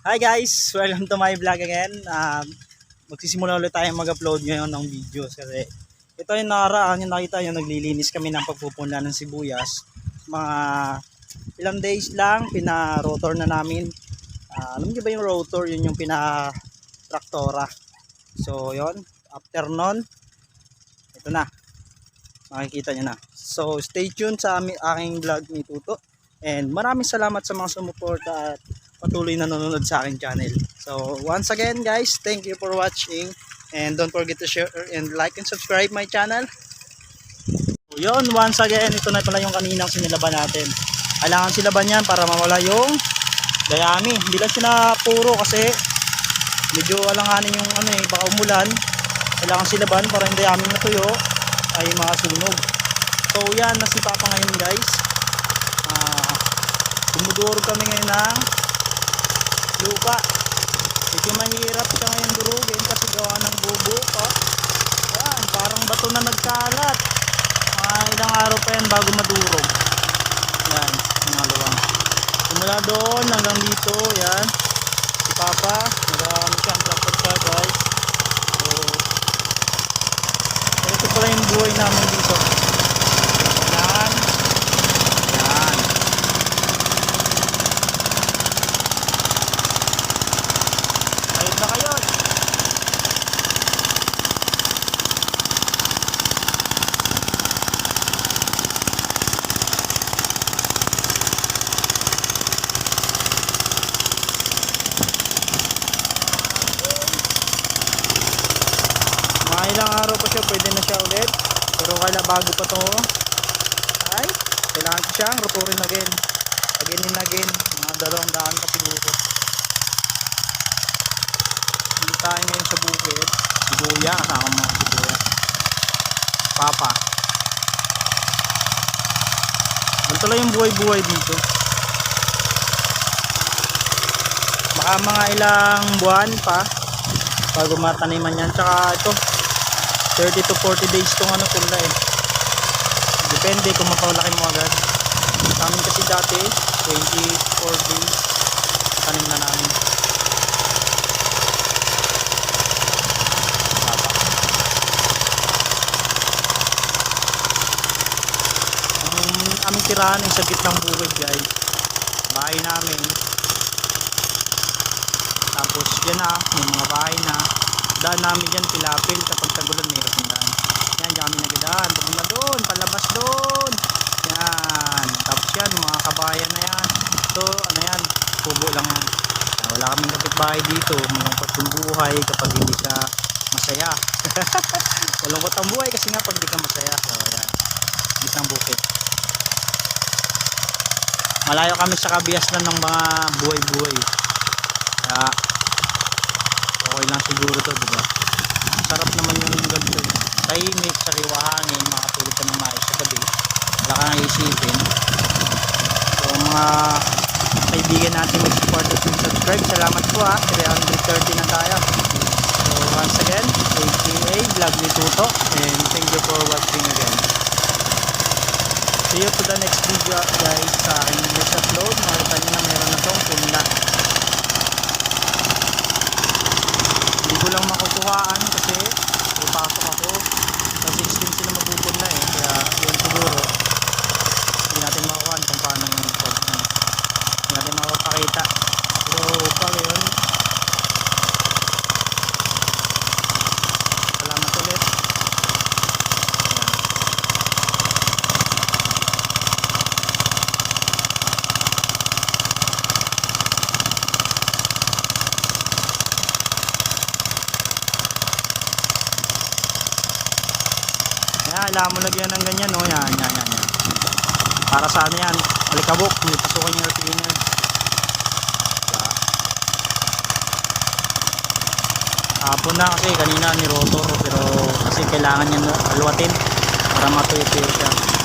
Hi guys! Welcome to my vlog again. Um, magsisimula ulit tayo mag-upload ngayon ng videos kasi ito yung nakaraan yung nakita yung naglilinis kami ng pagpupunla ng sibuyas. Mga ilang days lang, pina-rotor na namin. Ah, alam niyo ba yung rotor? Yun yung pina-traktora. So yon after nun, ito na. Makikita nyo na. So stay tuned sa aking vlog ni Tuto. And maraming salamat sa mga sumuporta at patuloy na nanonood sa aking channel. So, once again guys, thank you for watching. And don't forget to share and like and subscribe my channel. So, yun, once again, ito na pala yung kaninang sinilaban natin. Kailangan silaban yan para mawala yung dayami. Hindi lang siya puro kasi medyo alanganin yung ano eh, baka umulan. Kailangan silaban para yung dayami na tuyo ay makasunog. So, yan, nasipa pa ngayon guys. Ah, dumudurog kami ngayon ng lupa. Medyo mahirap siya ngayon durugin kasi gawa ng bubo pa. Yan, parang bato na nagkalat. Mga ilang araw pa yan bago madurog. Yan, mga luwang. Simula doon hanggang dito, yan. Si Papa, nag-ano siya, ang tractor siya guys. So, ito pala yung buhay namin dito. Yan. Yan. Ayun na kayo. Mga ilang araw pa siya, pwede na siya ulit. Pero kailan bago pa to, ay, kailangan ko siyang roturin again. Again and again. Mga dalawang daan pa siguro. Hindi tayo ngayon sa bukid. Sibuya, kasama mga sibuya. Papa. Ganito lang yung buhay-buhay dito. Baka mga ilang buwan pa bago mataniman yan. Tsaka ito, 30 to 40 days itong ano punla eh. Depende kung mapalaki mo agad. Sa amin kasi dati, 24 days tanim na namin. Aming tirahan ay sa gitnang bukid guys. Bahay namin. Tapos yan na, may mga bahay na. Daan namin yan, pilapil kapag tagulan may ng daan. Yan, dyan kami nagdaan. Pumunta doon, palabas doon. Yan. Tapos yan, mga kabayan na yan. Ito, ano yan, kubo lang yan. Wala kaming kapitbahay dito. Malungkot yung buhay kapag hindi siya masaya. Malungkot ang buhay kasi nga pag hindi ka masaya. So, yan. Gitnang bukid. Malayo kami sa kabiasnan ng mga buhay-buhay. Kaya, okay lang siguro to, di ba? Sarap naman yung ganito. Tahimik, sariwa hangin, makatulog ka ng maayos sa gabi. Wala kang isipin. So, mga kaibigan natin mag-support at mag-subscribe. Salamat po ha. 330 na tayo. So, once again, AKA Vlog ni Tuto. And thank you for watching again. See you to the next video guys sa aking next upload. Makita nyo na meron na tong punla. Hindi ko lang makukuhaan kasi ipasok ako. Sa 16 sila mapupunla eh. Kaya yun siguro. Hindi natin makukuhaan kung paano yung pag ano. Hindi natin makapakita. Pero pag yun. Salamat ulit. Ayan. Yan, kailangan mo lagyan ng ganyan, no? Yan, yan, yan, yan. Para sa ano yan? Alikabok, may pasukan yung retainer. Diba? Hapon na kasi, kanina ni rotor, pero kasi kailangan yan aluwatin para matuyo-tuyo siya.